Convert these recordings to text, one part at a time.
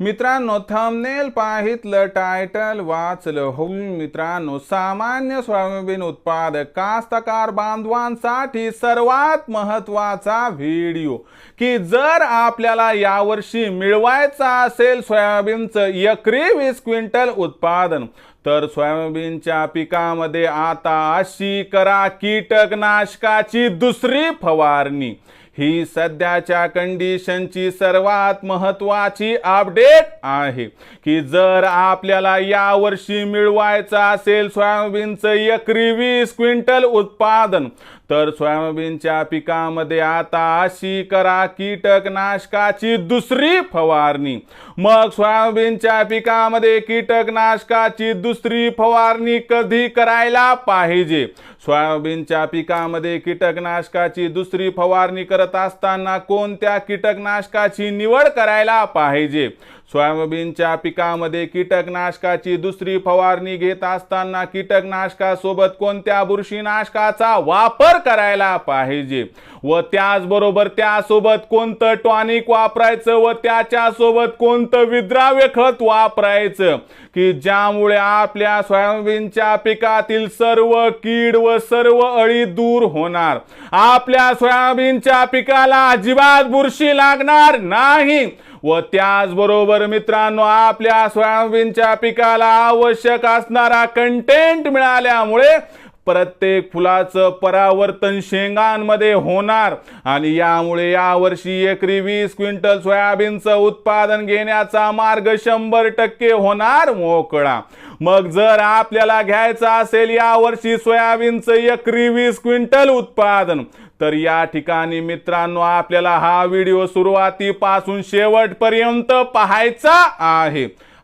मित्रांनो thumbnail पाहितलं title वाचलं हो मित्रांनो सामान्य सोयाबीन उत्पादक कास्तकार बांधवांसाठी सर्वात महत्त्वाचा व्हिडिओ की जर आपल्याला यावर्षी मिळवायचा असेल सोयाबीनचं एकरी वीस क्विंटल उत्पादन तर सोयाबीनच्या पिकामध्ये आता अशी करा कीटकनाशकाची दुसरी फवारणी. ही सध्याच्या कंडिशनची सर्वात महत्वाची अपडेट आहे की जर आपल्याला यावर्षी मिळवायचं असेल सोयाबीनचं एकरी वीस क्विंटल उत्पादन तर सोयाबीनच्या पिकामध्ये आता अशी करा कीटकनाशकाची दुसरी फवारणी. मग सोयाबीनच्या पिकामध्ये कीटकनाशकाची दुसरी फवारणी कधी करायला पाहिजे? सोयाबीनच्या पिकामध्ये कीटकनाशकाची दुसरी फवारणी करत असताना कोणत्या कीटकनाशकाची निवड करायला पाहिजे? सोयाबीनच्या पिकामध्ये कीटकनाशकाची दुसरी फवारणी घेत असताना कीटकनाशकासोबत कोणत्या बुरशीनाशकाचा वापर करायला पाहिजे. व त्याचबरोबर त्यासोबत कोणतं टॉनिक वापरायचं व त्याच्यासोबत कोणतं विद्राव्य खत वापरायचं? की ज्यामुळे आपल्या सोयाबीनच्या पिकातील सर्व कीड व सर्व अळी दूर होणार. आपल्या सोयाबीनच्या पिकाला अजिबात बुरशी लागणार नाही. व त्याचबरोबर मित्रांनो आपल्या सोयाबीनच्या पिकाला आवश्यक असणारा कंटेंट मिळाल्यामुळे प्रत्येक फुलाचं परावर्तन शेंगांमध्ये होणार. आणि यामुळे यावर्षी एकरी वीस क्विंटल सोयाबीनचं उत्पादन घेण्याचा मार्ग शंभर टक्के होणार मोकळा. मग जर आपल्याला घ्यायचं असेल यावर्षी सोयाबीनचं एकरी वीस क्विंटल उत्पादन तर या ठिकाणी मित्रांनो आपल्याला हा व्हिडिओ सुरुवातीपासून शेवटपर्यंत पाहायचा आहे.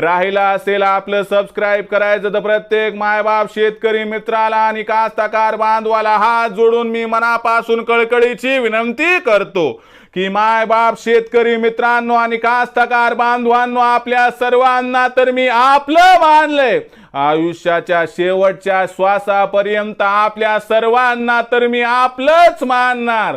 राहिला असेल आपलं सबस्क्राईब करायचं तर प्रत्येक मायबाप शेतकरी मित्राला आणि कास्तकार बांधवाला हात जोडून मी मनापासून कळकळीची विनंती करतो की मायबाप शेतकरी मित्रांनो आणि कास्तकार बांधवांनो आपल्या सर्वांना तर मी आपलं मानलंय आयुष्याच्या शेवटच्या श्वासापर्यंत आपल्या सर्वांना तर मी आपलंच मानणार.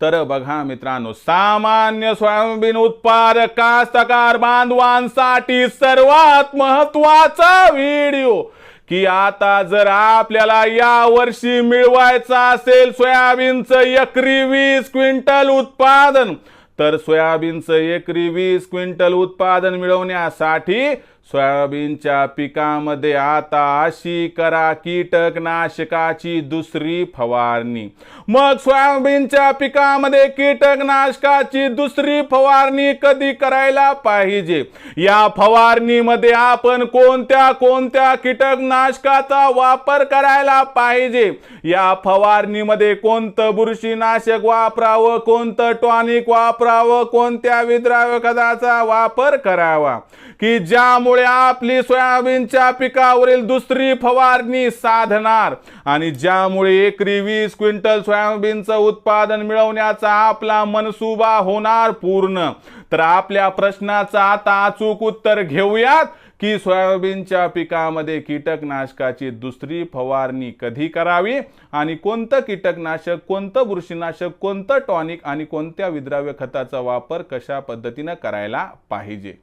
तर बघा मित्रांनो सामान्य सोयाबीन उत्पादक कास्तकार बांधवांसाठी सर्वात महत्त्वाचा व्हिडिओ. की आता जर आपल्याला या वर्षी मिळवायचं असेल सोयाबीनचं एकरी वीस क्विंटल उत्पादन तर सोयाबीनचं एकरी वीस क्विंटल उत्पादन मिळवण्यासाठी सोयाबीनच्या पिकामध्ये आता अशी करा कीटकनाशकाची दुसरी फवारणी. मग सोयाबीनच्या पिकामध्ये कीटकनाशकाची दुसरी फवारणी कधी करायला पाहिजे? या फवारणीमध्ये आपण कोणत्या कोणत्या कीटकनाशकाचा वापर करायला पाहिजे? या फवारणीमध्ये कोणतं बुरशीनाशक वापरावं कोणतं टॉनिक वापरावं कोणत्या विद्राव्य खताचा वापर करावा? की ज्यामुळे आपली सोयाबीनच्या पिकावरील दुसरी फवारणी साधणार आणि ज्यामुळे एकरी वीस क्विंटल सोयाबीनचं उत्पादन मिळवण्याचा आपला मनसुबा होणार पूर्ण. तर आपल्या प्रश्नाचं आता अचूक उत्तर घेऊयात की सोयाबीनच्या पिकामध्ये कीटकनाशकाची दुसरी फवारणी कधी करावी आणि कोणतं कीटकनाशक कोणतं बुरशीनाशक कोणतं टॉनिक आणि कोणत्या विद्राव्य खताचा वापर कशा पद्धतीनं करायला पाहिजे?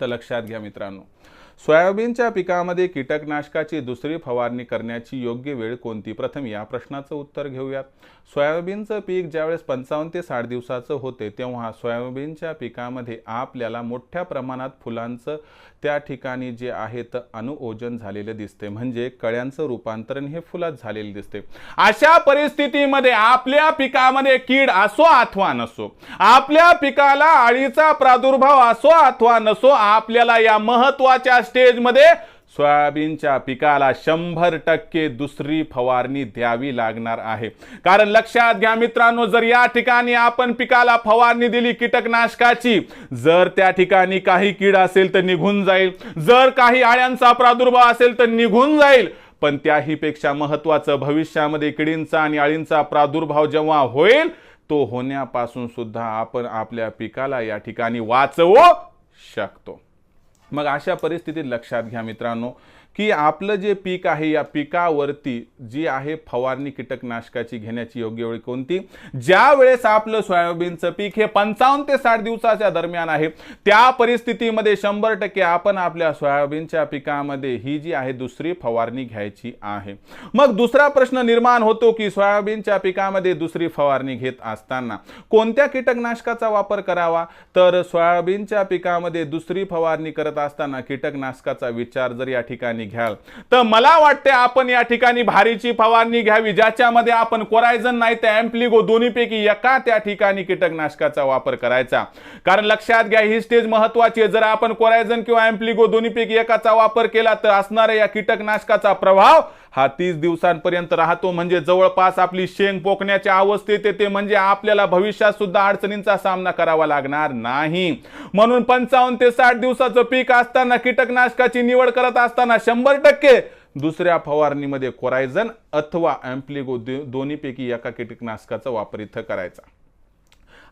तर लक्षात घ्या मित्रांनो. सोयाबीनच्या पिकामध्ये कीटकनाशकाची दुसरी फवारणी करण्याची योग्य वेळ कोणती? प्रथम या प्रश्नाचं उत्तर घेऊयात. सोयाबीनचं पीक ज्यावेळेस पंचावन्न ते साठ दिवसाचं होते तेव्हा सोयाबीनच्या पिकामध्ये आपल्याला मोठ्या प्रमाणात फुलांचं त्या ठिकाणी जे आहे तर अनुओजन झालेलं दिसते. म्हणजे कळ्यांचं रूपांतरण हे फुलात झालेलं दिसते. अशा परिस्थितीमध्ये आपल्या पिकामध्ये कीड असो अथवा नसो आपल्या पिकाला अळीचा प्रादुर्भाव असो अथवा नसो आपल्याला या महत्त्वाच्या स्टेजमध्ये सोयाबीनच्या पिकाला शंभर टक्के दुसरी फवारणी द्यावी लागणार आहे. कारण लक्षात घ्या मित्रांनो जर या ठिकाणी आपण पिकाला फवारणी दिली कीटकनाशकाची जर त्या ठिकाणी काही कीड असेल तर निघून जाईल. जर काही आळ्यांचा प्रादुर्भाव असेल तर निघून जाईल. पण त्याहीपेक्षा महत्वाचं भविष्यामध्ये किडींचा आणि अळींचा प्रादुर्भाव जेव्हा होईल तो होण्यापासून सुद्धा आपण आपल्या पिकाला या ठिकाणी वाचवू शकतो. मग अशा परिस्थितीत लक्षात घ्या मित्रांनो. की आपलं जे पीक आहे या पिकावरती जी आहे फवारणी कीटकनाशकाची घेण्याची योग्य वेळ कोणती? ज्या वेळेस आपलं सोयाबीनचं पीक हे पंचावन्न ते साठ दिवसाच्या दरम्यान आहे त्या परिस्थितीमध्ये शंभर टक्के आपण आपल्या सोयाबीनच्या पिकामध्ये ही जी आहे दुसरी फवारणी घ्यायची आहे. मग दुसरा प्रश्न निर्माण होतो की सोयाबीनच्या पिकामध्ये दुसरी फवारणी घेत असताना कोणत्या कीटकनाशकाचा वापर करावा? तर सोयाबीनच्या पिकामध्ये दुसरी फवारणी करत असताना कीटकनाशकाचा विचार जर या ठिकाणी घ्याल तर मला वाटते आपण या ठिकाणी भारीची फवारणी घ्यावी ज्याच्यामध्ये आपण कोरायझन नाही तर अँप्लिगो दोन्हीपैकी एका त्या ठिकाणी कीटकनाशकाचा वापर करायचा. कारण लक्षात घ्या ही स्टेज महत्वाची आहे. जर आपण कोरायझन किंवा अँप्लिगो दोन्हीपैकी एकाचा वापर केला तर असणाऱ्या या कीटकनाशकाचा प्रभाव हा तीस दिवसांपर्यंत राहतो म्हणजे जवळपास आपली शेंग पोकण्याच्या अवस्थेत येते म्हणजे आपल्याला भविष्यात सुद्धा अडचणींचा सामना करावा लागणार नाही. म्हणून पंचावन्न ते साठ दिवसाचं पीक असताना कीटकनाशकाची निवड करत असताना शंभर टक्के दुसऱ्या फवारणीमध्ये कोरायझन अथवा अँप्लिगो दोन्हीपैकी एका कीटकनाशकाचा वापर इथं करायचा.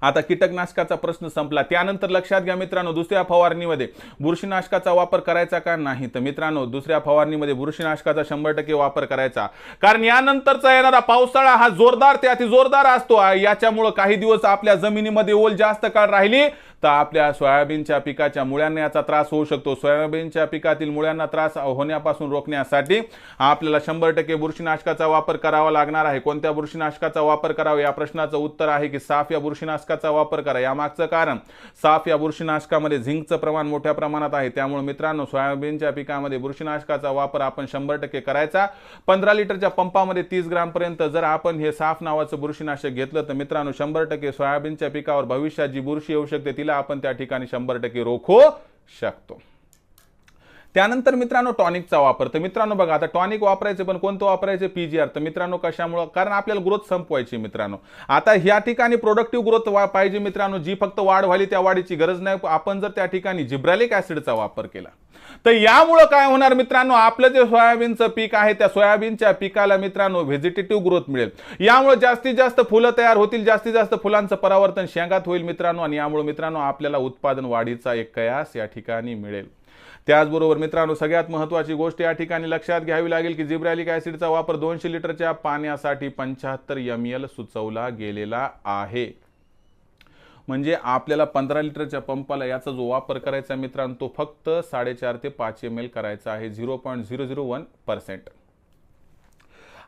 आता कीटकनाशकाचा प्रश्न संपला. त्यानंतर लक्षात घ्या मित्रांनो दुसऱ्या फवारणीमध्ये बुरशीनाशकाचा वापर करायचा का नाही? तर मित्रांनो दुसऱ्या फवारणीमध्ये बुरशीनाशकाचा शंभर टक्के वापर करायचा. कारण यानंतरचा येणारा पावसाळा हा जोरदार ते अति जोरदार असतो. याच्यामुळं काही दिवस आपल्या जमिनीमध्ये ओल जास्त काळ राहिली तर आपल्या सोयाबीनच्या पिकाच्या मुळ्यांना याचा त्रास होऊ शकतो. सोयाबीनच्या पिकातील मुळ्यांना त्रास होण्यापासून रोखण्यासाठी आपल्याला शंभर टक्के बुरशीनाशकाचा वापर करावा लागणार आहे. कोणत्या बुरशीनाशकाचा वापर करावा? या प्रश्नाचं उत्तर आहे की साफ या बुरशीनाशकाचा वापर करा. यामागचं कारण साफ या बुरशीनाशकामध्ये झिंकचं प्रमाण मोठ्या प्रमाणात आहे. त्यामुळे मित्रांनो सोयाबीनच्या पिकामध्ये बुरशीनाशकाचा वापर आपण शंभर टक्के करायचा. पंधरा लिटरच्या पंपामध्ये तीस ग्रामपर्यंत जर आपण हे साफ नावाचं बुरशीनाशक घेतलं तर मित्रांनो शंभर टक्के सोयाबीनच्या पिकावर भविष्यात जी बुरशी येऊ शकते तिला आपण त्या ठिकाणी शंभर टक्के रोखू शकतो. त्यानंतर मित्रांनो टॉनिकचा वापर. तर मित्रांनो बघा आता टॉनिक वापरायचं पण कोणतं वापरायचं? पीजीआर तर मित्रांनो कशामुळं? कारण आपल्याला ग्रोथ संपवायची मित्रांनो. आता ह्या ठिकाणी प्रोडक्टिव्ह ग्रोथ पाहिजे मित्रांनो जी फक्त वाढ व्हायली त्या वाढीची गरज नाही. आपण जर त्या ठिकाणी जिब्रॅलिक ऍसिडचा वापर केला तर यामुळं काय होणार मित्रांनो? आपलं जे सोयाबीनचं पीक आहे त्या सोयाबीनच्या पिकाला मित्रांनो व्हेजिटेटिव्ह ग्रोथ मिळेल. यामुळे जास्तीत जास्त फुलं तयार होतील जास्तीत जास्त फुलांचं परावर्तन शेंगात होईल मित्रांनो आणि यामुळे मित्रांनो आपल्याला उत्पादन वाढीचा एक कयास या ठिकाणी मिळेल. त्याचबरोबर मित्रांनो सगळ्यात महत्त्वाची गोष्ट या ठिकाणी लक्षात घ्यावी लागेल की जिब्रॅलिक ॲसिडचा वापर दोनशे लिटरच्या पाण्यासाठी पंच्याहत्तर एम एल सुचवला गेलेला आहे. म्हणजे आपल्याला पंधरा लिटरच्या पंपाला याचा जो वापर करायचा मित्रांनो तो फक्त साडेचार ते पाच एम एल करायचा आहे zero point zero zero one percent.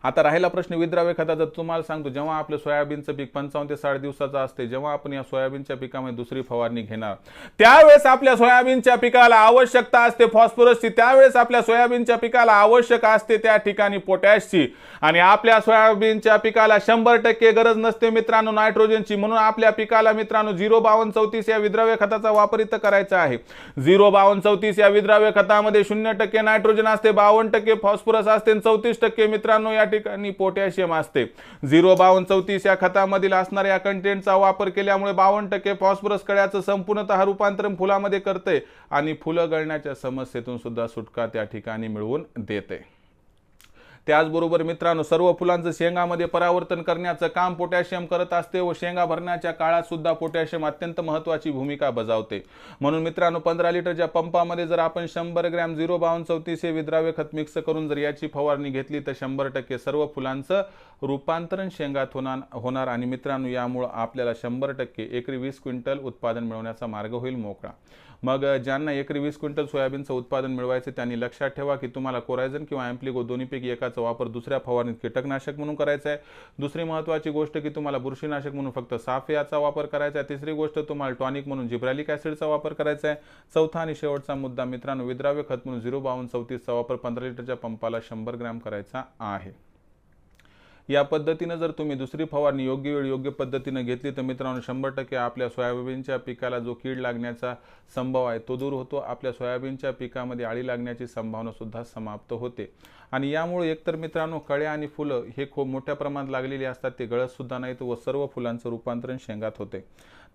आता राहिला प्रश्न विद्राव्य खताचा तुम्हाला सांगतो जेव्हा आपलं सोयाबीनचं पीक पंचावन्न ते साठ दिवसाचं असते जेव्हा आपण या सोयाबीनच्या पिकामध्ये दुसरी फवारणी घेणार त्यावेळेस आपल्या सोयाबीनच्या पिकाला आवश्यकता असते फॉस्फरसची. त्यावेळेस आपल्या सोयाबीनच्या पिकाला आवश्यक असते त्या ठिकाणी पोटॅशची. आणि आपल्या सोयाबीनच्या पिकाला शंभर टक्के गरज नसते मित्रांनो नायट्रोजनची. म्हणून आपल्या पिकाला मित्रांनो झिरो बावन्न चौतीस या विद्राव्य खताचा वापर इथं करायचा आहे. झिरो बावन्न चौतीस या विद्राव्य खतामध्ये शून्य टक्के नायट्रोजन असते बावन्न टक्के फॉस्फरस असते चौतीस टक्के मित्रांनो या ठिकाणी पोटॅशियम असते. झिरो बावन्न चौतीस या खतामधील असणाऱ्या कंटेंटचा वापर केल्यामुळे बावन्न टक्के फॉस्फरस कळ्याचं संपूर्णतः रूपांतरण फुलामध्ये करते आणि फुलं गळण्याच्या समस्येतून सुद्धा सुटका त्या ठिकाणी मिळवून देते. त्याचबरोबर मित्रांनो सर्व फुलांचं शेंगामध्ये परावर्तन करण्याचं काम पोटॅशियम करत असते व शेंगा भरण्याच्या काळात सुद्धा पोटॅशियम अत्यंत महत्वाची भूमिका बजावते. म्हणून मित्रांनो पंधरा लिटरच्या पंपामध्ये जर आपण शंभर ग्रॅम झिरो बावन्न चौतीस हे विद्राव्य खत मिक्स करून जर याची फवारणी घेतली तर शंभर टक्के सर्व फुलांचं रूपांतरण शेंगात होणार होणार आणि मित्रांनो यामुळं आपल्याला शंभर टक्के एकरी वीस क्विंटल उत्पादन मिळवण्याचा मार्ग होईल मोकळा. मग ज्यांना एकरी वीस क्विंटल सोयाबीनचं उत्पादन मिळवायचं त्यांनी लक्षात ठेवा की तुम्हाला कोरायझन किंवा अँप्लिगो दोन्हीपैकी एकाचा वापर दुसऱ्या फवारणीत कीटकनाशक म्हणून करायचा आहे. दुसरी महत्त्वाची गोष्ट की तुम्हाला बुरशीनाशक म्हणून फक्त साफ याचा वापर करायचा आहे. तिसरी गोष्ट तुम्हाला टॉनिक म्हणून जिब्रॅलिक ॲसिडचा वापर करायचा आहे. चौथा आणि शेवटचा मुद्दा मित्रांनो विद्राव्य खत म्हणून झिरो बावन्न चौतीसचा वापर पंधरा लिटरच्या पंपाला शंभर ग्रॅम करायचा आहे. या पद्धतीनं जर तुम्ही दुसरी फवारणी योग्य वेळी योग्य पद्धतीनं घेतली तर मित्रांनो शंभर टक्के आपल्या सोयाबीनच्या पिकाला जो कीड लागण्याचा संभव आहे तो दूर होतो. आपल्या सोयाबीनच्या पिकामध्ये आळी लागण्याची संभावना सुद्धा समाप्त होते. आणि यामुळे एकतर मित्रांनो कळ्या आणि फुलं हे खूप मोठ्या प्रमाणात लागलेली असतात ते गळतसुद्धा नाहीत व सर्व फुलांचं रूपांतरण शेंगात होते.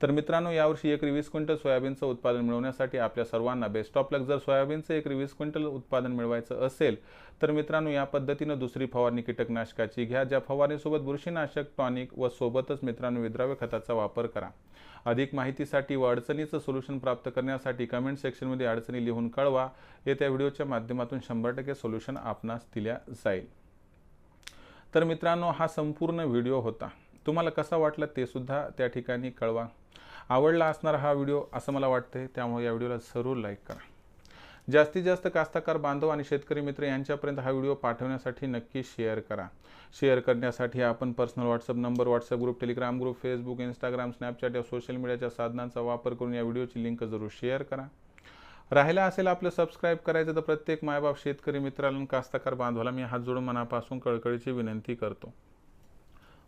तर मित्रांनो यावर्षी एकरी वीस क्विंटल सोयाबीनचं उत्पादन मिळवण्यासाठी आपल्या सर्वांना बेस्ट ऑफ लक जर सोयाबीनचं एकरी वीस क्विंटल उत्पादन मिळवायचं असेल तर मित्रांनो या पद्धतीनं दुसरी फवारणी कीटकनाशकाची घ्या ज्या फवारणीसोबत बुरशीनाशक टॉनिक व सोबतच मित्रांनो विद्राव्य खताचा वापर करा. अधिक माहितीसाठी व अडचणीचं सोल्युशन प्राप्त करण्यासाठी कमेंट सेक्शनमध्ये अडचणी लिहून कळवा. येत्या व्हिडिओच्या माध्यमातून शंभर टक्के सोल्युशन आपणास दिल्या जाईल. तर मित्रांनो हा संपूर्ण व्हिडिओ होता. तुम्हाला कसा वाटला ते सुद्धा त्या ठिकाणी कळवा. आवडला असणारा हा व्हिडिओ असं मला वाटते त्यामुळे या व्हिडिओला जरूर लाईक करा. जास्तीत जास्त कास्तकार बांधव आणि शेतकरी मित्र यांच्यापर्यंत हा व्हिडिओ पाठवण्यासाठी नक्की शेअर करा. शेअर करण्यासाठी आपण personal WhatsApp number WhatsApp group Telegram group Facebook Instagram Snapchat या सोशल मीडियाच्या साधनांचा वापर करून या व्हिडिओची लिंक जरूर शेअर करा. राहिला असेल आपलं सबस्क्राईब करायचं तर प्रत्येक मायबाप शेतकरी मित्राला कास्तकार बांधवाला मी हात जोडून मनापासून कळकळीची विनंती करतो.